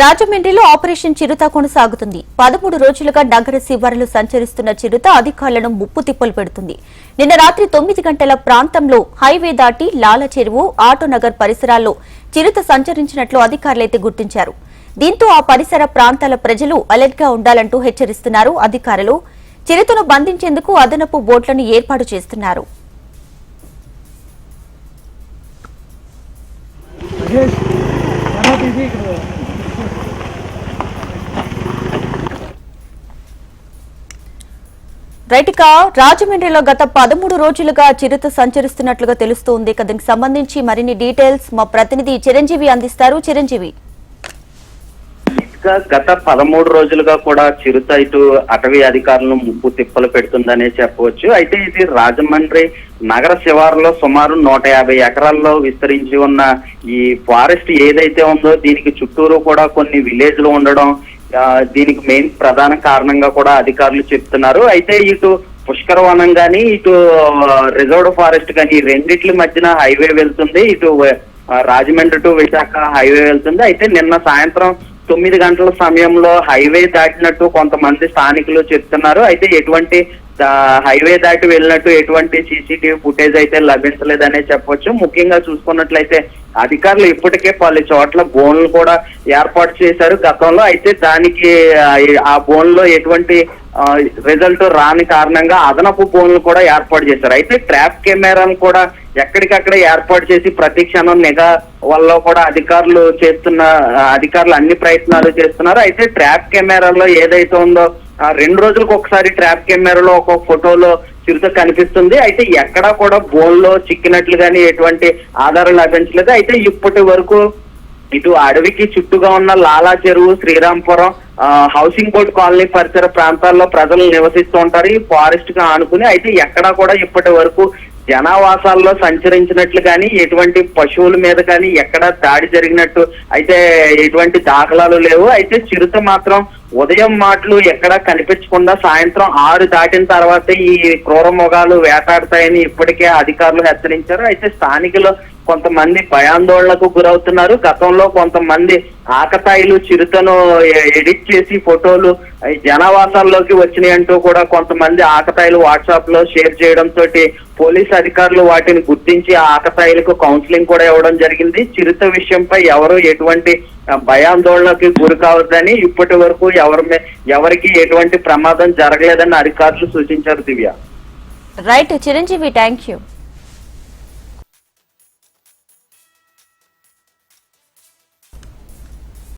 రాజమండ్రిలో ఆపరేషన్ చిరుత కొనసాగుతుంది. పదమూడు రోజులుగా నగర శివారులు సంచరిస్తున్న చిరుత అధికారులను ముప్పు తిప్పలు పెడుతుంది. నిన్న రాత్రి తొమ్మిది గంటల ప్రాంతంలో హైవే దాటి లాల చెరువు ఆటోనగర్ పరిసరాల్లో చిరుత సంచరించినట్లు అధికారులైతే గుర్తించారు. దీంతో ఆ పరిసర ప్రాంతాల ప్రజలు అలర్ట్గా ఉండాలంటూ హెచ్చరిస్తున్నారు అధికారులు. చిరుతను బంధించేందుకు అదనపు బోట్లను ఏర్పాటు చేస్తున్నారు. మహేష్ రైటిక రాజమండ్రిలో గత పదమూడు రోజులుగా చిరుత సంచరిస్తున్నట్లుగా తెలుస్తోంది. దీనికి సంబంధించి మరిన్ని డీటెయిల్స్ మా ప్రతినిధి చిరంజీవి అందిస్తారు. చిరంజీవి. గత పదమూడు రోజులుగా కూడా చిరుత ఇటు అటవీ అధికారులను ముప్పు తిప్పలు పెడుతుందనే చెప్పవచ్చు. అయితే ఇది రాజమండ్రి నగర శివారులో సుమారు నూట యాభై ఎకరాల్లో విస్తరించి ఉన్న ఈ ఫారెస్ట్ ఏదైతే ఉందో దీనికి చుట్టూరు కూడా కొన్ని విలేజ్లు ఉండడం దీనికి మెయిన్ ప్రధాన కారణంగా కూడా అధికారులు చెప్తున్నారు. అయితే ఇటు పుష్కరవనం కానీ ఇటు రిజర్వ్డ్ ఫారెస్ట్ కానీ రెండిట్ల మధ్యన హైవే వెళ్తుంది. ఇటు రాజమండ్రి టు విశాఖ హైవే వెళ్తుంది. అయితే నిన్న సాయంత్రం తొమ్మిది గంటల సమయంలో హైవే దాటినట్టు కొంతమంది స్థానికులు చెప్తున్నారు. అయితే ఎటువంటి హైవే దాటి వెళ్ళినట్టు ఎటువంటి సీసీటీవీ ఫుటేజ్ అయితే లభించలేదనే చెప్పొచ్చు. ముఖ్యంగా చూసుకున్నట్లయితే అధికారులు ఇప్పటికే పలు చోట్ల బోన్లు కూడా ఏర్పాటు చేశారు. గతంలో అయితే దానికి ఆ, బోన్లో ఎటువంటి రిజల్ట్ రాని కారణంగా అదనపు బోన్లు కూడా ఏర్పాటు చేశారు. అయితే ట్రాప్ కెమెరాను కూడా ఎక్కడికక్కడ ఏర్పాటు చేసి ప్రతి క్షణం నిఘా వల్ల కూడా అధికారులు చేస్తున్న అధికారులు అన్ని ప్రయత్నాలు చేస్తున్నారు. అయితే ట్రాప్ కెమెరాలో ఏదైతే ఉందో రెండు రోజులకు ఒకసారి ట్రాప్ కెమెరాలో ఒక ఫోటోలో చిరుత కనిపిస్తుంది. అయితే ఎక్కడా కూడా బోన్లో చిక్కినట్లు కానీ ఎటువంటి ఆధారం లభించలేదు. అయితే ఇప్పటి వరకు ఇటు అడవికి చుట్టుగా ఉన్న లాలా చెరువు శ్రీరాంపురం ఆ, హౌసింగ్ బోర్డ్ కాలనీ పరిసర ప్రాంతాల్లో ప్రజలు నివసిస్తూ ఉంటారు. ఈ ఫారెస్ట్గా ఆనుకుని అయితే ఎక్కడా కూడా ఇప్పటి వరకు జనావాసాల్లో సంచరించినట్లు కానీ ఎటువంటి పశువుల మీద కానీ ఎక్కడ దాడి జరిగినట్టు అయితే ఎటువంటి దాఖలాలు లేవు. అయితే చిరుత మాత్రం ఉదయం మాటలు ఎక్కడా కనిపించకుండా సాయంత్రం ఆరు దాటిన తర్వాత ఈ క్రూర మొగాలు వేటాడతాయని ఇప్పటికే అధికారులు హెచ్చరించారు. అయితే స్థానికులు కొంతమంది భయాందోళనకు గురవుతున్నారు. గతంలో కొంతమంది ఆకతాయిలు చిరుతను ఎడిట్ చేసి ఫోటోలు జనావాసాల్లోకి వచ్చినాయి అంటూ కూడా కొంతమంది ఆకతాయిలు వాట్సాప్లో షేర్ చేయడం తోటి పోలీస్ అధికారులు వాటిని గుర్తించి ఆ ఆకతాయిలకు కౌన్సిలింగ్ కూడా ఇవ్వడం జరిగింది. చిరుత విషయంపై ఎవరు ఎటువంటి భయాందోళనకి గురి కావద్దని ఇప్పటి వరకు ఎవరి ఎవరికి ఎటువంటి ప్రమాదం జరగలేదని అధికారులు సూచించారు Divya. Right Chiranjeevi thank you